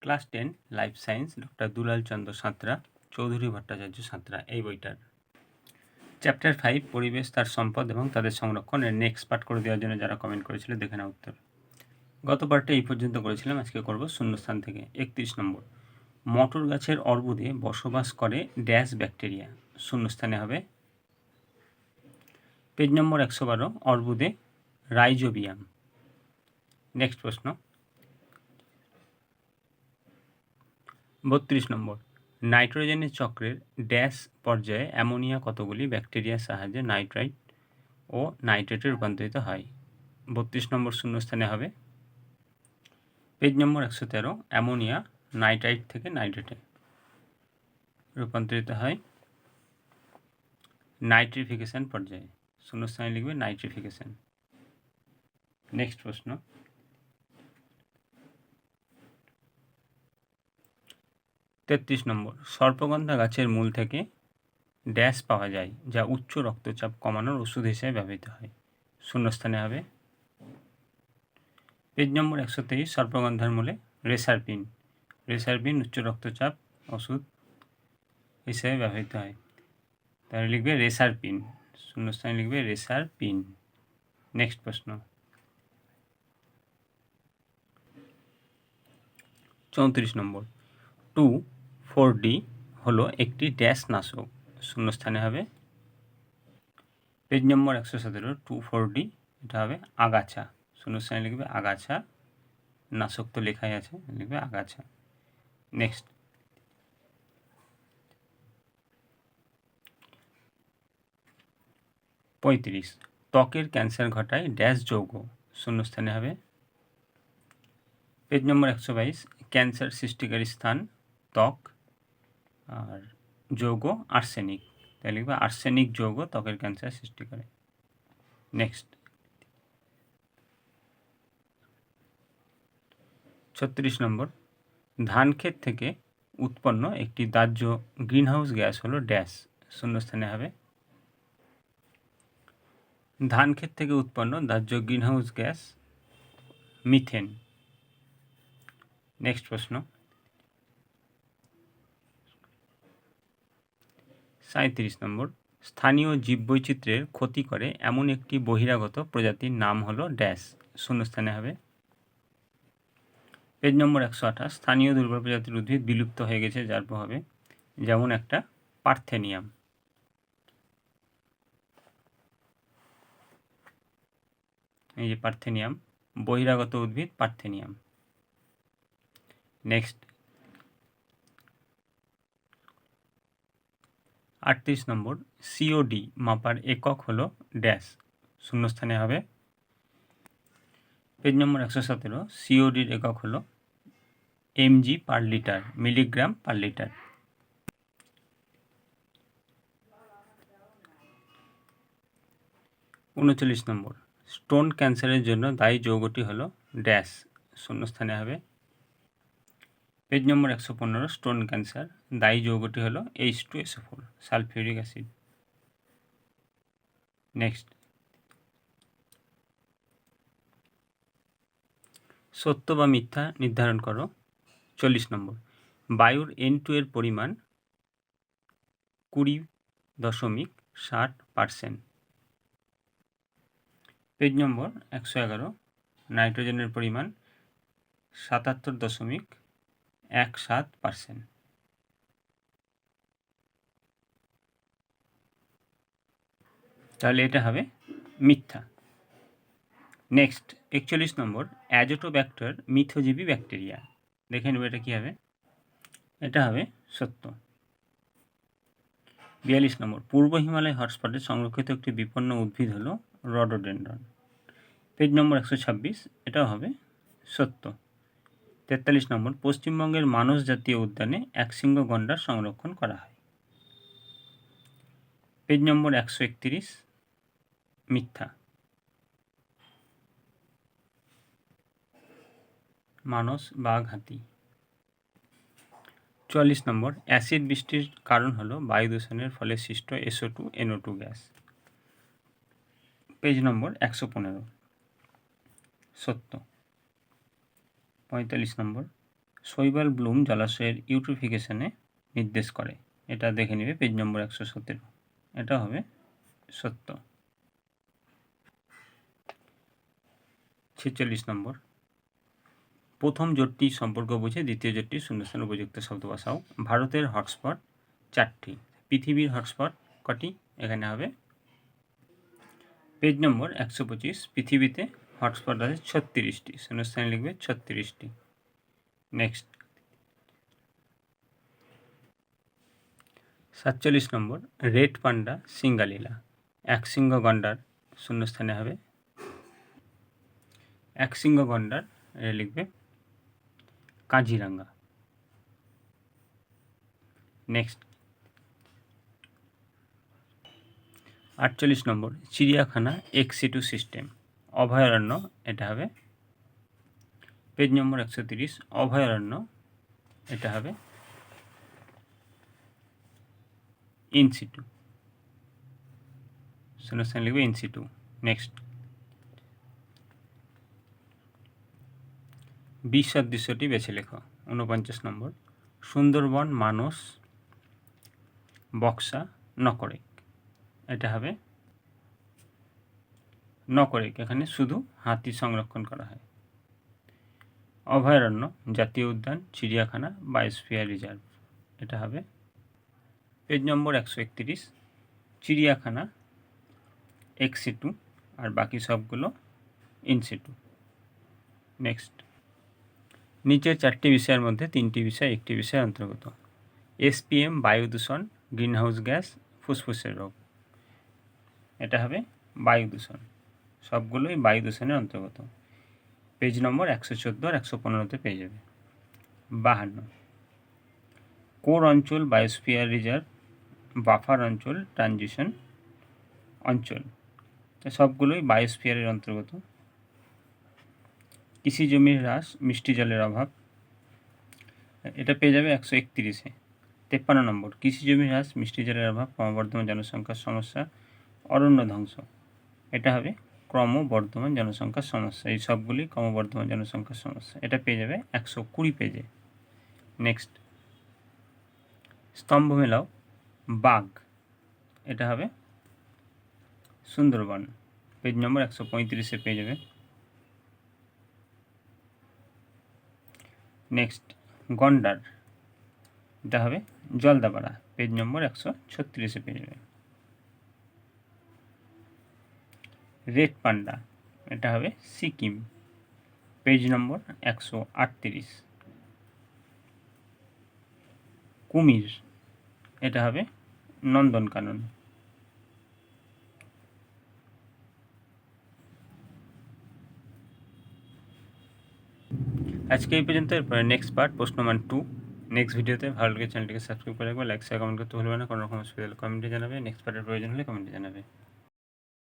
Class ten, life science, doctor Dulal Chandra Santra, Chowdhury Bhattacharya Santra, এই বইটার। Chapter five পরিবেশ, তার সম্পদ এবং তাদের সংরক্ষণ এর নেক্সট পার্ট করে দেওয়ার জন্য যারা কমেন্ট করেছিল, দেখে না উত্তর। গত পার্টে এই পর্যন্ত করেছিলাম, আজকে করব শূন্যস্থান থেকে। একত্রিশ নম্বর। মটর গাছের অর্বুদে বসবাস করে ড্যাশ ব্যাকটেরিয়া। শূন্যস্থানে হবে। পেজ নম্বর একশো বারো, অর্বুদে রাইজোবিয়াম। নেক্সট প্রশ্ন। বত্রিশ নম্বর। নাইট্রোজেনের চক্রের ড্যাশ পর্যায়ে অ্যামোনিয়া কতগুলি ব্যাকটেরিয়ার সাহায্যে নাইট্রাইট ও নাইট্রেটে রূপান্তরিত হয়? বত্রিশ নম্বর শূন্যস্থানে হবে। পেজ নম্বর একশো তেরো, অ্যামোনিয়া নাইট্রাইট থেকে নাইট্রেটে রূপান্তরিত হয় নাইট্রিফিকেশন পর্যায়ে। শূন্যস্থানে লিখবে নাইট্রিফিকেশন। নেক্সট প্রশ্ন। তেত্রিশ নম্বর। সর্পগন্ধা গাছের মূল থেকে ড্যাশ পাওয়া যায়, যা উচ্চ রক্তচাপ কমানোর ওষুধ হিসেবে ব্যবহৃত হয়। শূন্যস্থানে হবে পেজ নম্বর একশো তেইশ, সর্পগন্ধার মূলে রেসারপিন। রেসারপিন উচ্চ রক্তচাপ ওষুধ হিসেবে ব্যবহৃত হয়। তাহলে লিখবে রেসারপিন। শূন্যস্থানে লিখবে রেসারপিন। নেক্সট প্রশ্ন। চৌত্রিশ নম্বর। টু ফোর ডি হলো একটি ড্যাশ নাশক। শূন্যস্থানে হবে পেজ নম্বর একশো সতেরো, টু ফোর ডি এটা হবে আগাছা। শূন্যস্থানে লিখবে আগাছা। নাশক তো লেখাই আছে, লিখবে আগাছা। নেক্সট পঁয়ত্রিশ, ত্বকের ক্যান্সার ঘটায় ড্যাশ যৌগ। শূন্যস্থানে হবে পেজ নম্বর একশো বাইশ, ক্যান্সার সৃষ্টিকারী স্থান, ত্বক। আর যৌগ আর্সেনিক। তাই লিখবে আর্সেনিক যৌগ ত্বকের ক্যান্সার সৃষ্টি করে। নেক্সট ছত্রিশ নম্বর। ধান ক্ষেত থেকে উৎপন্ন একটি দাহ্য গ্রিনহাউস গ্যাস হলো ড্যাশ। শূন্যস্থানে হবে। ধান ক্ষেত থেকে উৎপন্ন দাহ্য গ্রিনহাউস গ্যাস মিথেন। নেক্সট প্রশ্ন। সাঁত্রিশ নম্বর। স্থানীয় জীববৈচিত্র্যের ক্ষতি করে এমন একটি বহিরাগত প্রজাতির নাম হলো ড্যাশ। শূন্যস্থানে হবে। পেজ নম্বর একশো আঠাশ। স্থানীয় দুর্বল প্রজাতির উদ্ভিদ বিলুপ্ত হয়ে গেছে, যার প্রভাবে যেমন একটা পার্থেনিয়াম। এই যে পার্থেনিয়াম, বহিরাগত উদ্ভিদ পার্থেনিয়াম। নেক্সট। আটত্রিশ নম্বর সিওডি মাপার একক হলো ড্যাশ শূন্যস্থানে হবে। পেজ নম্বর একশো সতেরো সিওডির একক হলো mg per litre milligram per litre উনচল্লিশ নম্বর স্টোন ক্যান্সারের জন্য দায়ী যৌগটি হলো ড্যাশ শূন্যস্থানে হবে। পেজ নম্বর একশো পনেরো, স্টোন ক্যান্সার, দায়ী যৌগটি হলো H two SO four sulphuric acid. Next. সত্য বা মিথ্যা নির্ধারণ করো। চল্লিশ নম্বর। বায়ুর এন টু এর পরিমাণ কুড়ি দশমিক ষাট পারসেন্ট। পেজ নম্বর একশো এগারো, নাইট্রোজেনের পরিমাণ সাতাত্তর দশমিক এক সাত পার্সেন্ট। তাহলে এটা হবে মিথ্যা। নেক্সট, একচল্লিশ নম্বর, অ্যাজোটোব্যাক্টর মিথোজীবী ব্যাকটেরিয়া। দেখে নেব এটা কী হবে। এটা হবে সত্য। বিয়াল্লিশ নম্বর, পূর্ব হিমালয় হটস্পটে সংরক্ষিত একটি বিপন্ন উদ্ভিদ হলো রডোডেন্ড্রন। পেজ নম্বর একশো ছাব্বিশ, এটাও হবে সত্য। তেতাল্লিশ নম্বর, পশ্চিমবঙ্গের মানস জাতীয় উদ্যানে একশৃঙ্গ গন্ডার সংরক্ষণ করা হয়। পেজ নম্বর একশো একত্রিশ, মিথ্যা। মানস বাঘ হাতি চুয়াল্লিশ নম্বর, অ্যাসিড বৃষ্টির কারণ হলো বায়ু দূষণের ফলে সৃষ্ট SO two, NO two gas. Page number একশো পনেরো, সত্য। পঁয়তাল্লিশ নম্বর। শৈবাল ব্লুম জলাশয়ের ইউট্রিফিকেশনে নির্দেশ করে। এটা দেখে নেবে, পেজ নম্বর একশো সতেরো এটা হবে সত্য। ছেচল্লিশ নম্বর। প্রথম জোটটি সম্পর্ক বুঝে, দ্বিতীয় জোটটি শূন্যস্থান উপযুক্ত শব্দ বসাও। ভারতের হটস্পট চারটি। পৃথিবীর হটস্পট কটি? এখানে হবে। পেজ নম্বর একশো পঁচিশ। পৃথিবীতে হটস্পট আছে ছত্রিশটি। শূন্যস্থানে লিখবে ছত্রিশটি। নেক্সট সাতচল্লিশ নম্বর, রেড পান্ডা, সিঙ্গালীলা। এক সিংহ গন্ডার শূন্যস্থানে হবে। এক সিংহ গন্ডার লিখবে কাজিরাঙ্গা। নেক্সট আটচল্লিশ নম্বর, চিড়িয়াখানা এক্সিটু সিস্টেম অভয়ারণ্য, এটা হবে। পেজ নম্বর একশো তিরিশ, অভয়ারণ্য, এটা হবে। ইনসিটু শূন্যস্থান লিখবে ইনসিটু নেক্সট বিশ সদৃশ্যটি বেছে লেখো। ঊনপঞ্চাশ নম্বর। সুন্দরবন, মানস, বক্সা, নকরেক। এটা হবে। নকরেক, এখানে শুধু হাতি সংরক্ষণ করা হয়। অভয়ারণ্য, জাতীয় উদ্যান, চিড়িয়াখানা বায়োস্ফিয়ার রিজার্ভ। এটা হবে পেজ নম্বর একশো একত্রিশ, চিড়িয়াখানা এক্সিটু আর বাকি সবগুলো ইনসিটু নেক্সট। নিচের চারটি বিষয়ের মধ্যে তিনটি বিষয়, একটি বিষয়ের অন্তর্গত। এসপিএম, বায়ু দূষণ, গ্রিনহাউস গ্যাস, ফুসফুসের রোগ। এটা হবে বায়ু দূষণ। সবগুলোই বায়ু দূষণের অন্তর্গত। পেজ নম্বর একশো চোদ্দ আর একশো পনেরোতে পেয়ে যাবে। বাহান্ন। কোর অঞ্চল, বায়োস্ফিয়ার রিজার্ভ, বাফার অঞ্চল, ট্রানজিশন অঞ্চল। সবগুলোই বায়োস্ফিয়ারের অন্তর্গত। কৃষি জমির হ্রাস, মিষ্টি জলের অভাব। এটা পেয়ে যাবে একশো একত্রিশে। তেপ্পান্ন নম্বর। কৃষি জমির হ্রাস, মিষ্টি জলের অভাব, ক্রমবর্ধমান জনসংখ্যার সমস্যা, অরণ্য ধ্বংস। এটা হবে ক্রমবর্ধমান জনসংখ্যার সমস্যা। এই সবগুলি ক্রমবর্ধমান জনসংখ্যার সমস্যা। এটা পেয়ে যাবে একশো কুড়ি পেজে। নেক্সট স্তম্ভ মেলাও, বাঘ। এটা হবে সুন্দরবন। পেজ নম্বর একশো পঁয়ত্রিশে পেয়ে যাবে। নেক্সট গন্ডার। এটা হবে জলদাপাড়া। পেজ নম্বর একশো ছত্রিশে পেয়ে যাবে। রেড পান্ডা, এটা হবে সিকিম। পেজ নম্বর একশো আটত্রিশ। কুমির, এটা হবে নন্দনকানন। আজকে এই পর্যন্ত, এরপরে নেক্সট পার্ট প্রশ্ন মান টু নেক্সট ভিডিওতে ভালো লাগে চ্যানেলটিকে সাবস্ক্রাইব করে রাখবে লাইক শেয়ার কমেন্ট করতে ভুলবে না, কোনো রকম অসুবিধা হলে কমেন্টে জানাবে। নেক্সট পার্টের প্রয়োজন হলে কমেন্টে জানাবে।